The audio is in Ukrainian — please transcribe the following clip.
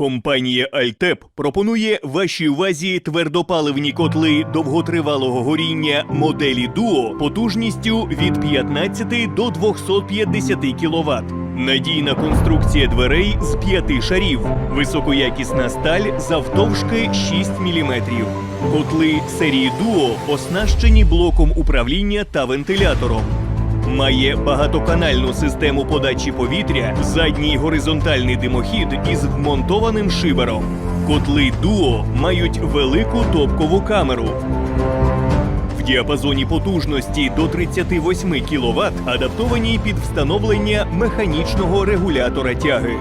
Компанія Альтеп пропонує вашій увазі твердопаливні котли довготривалого горіння моделі Дуо потужністю від 15 до 250 кВт. Надійна конструкція дверей з п'яти шарів, високоякісна сталь завтовшки 6 мм. Котли серії Дуо оснащені блоком управління та вентилятором. Має багатоканальну систему подачі повітря, задній горизонтальний димохід із вмонтованим шибером. Котли Дуо мають велику топкову камеру. В діапазоні потужності до 38 кВт адаптовані під встановлення механічного регулятора тяги.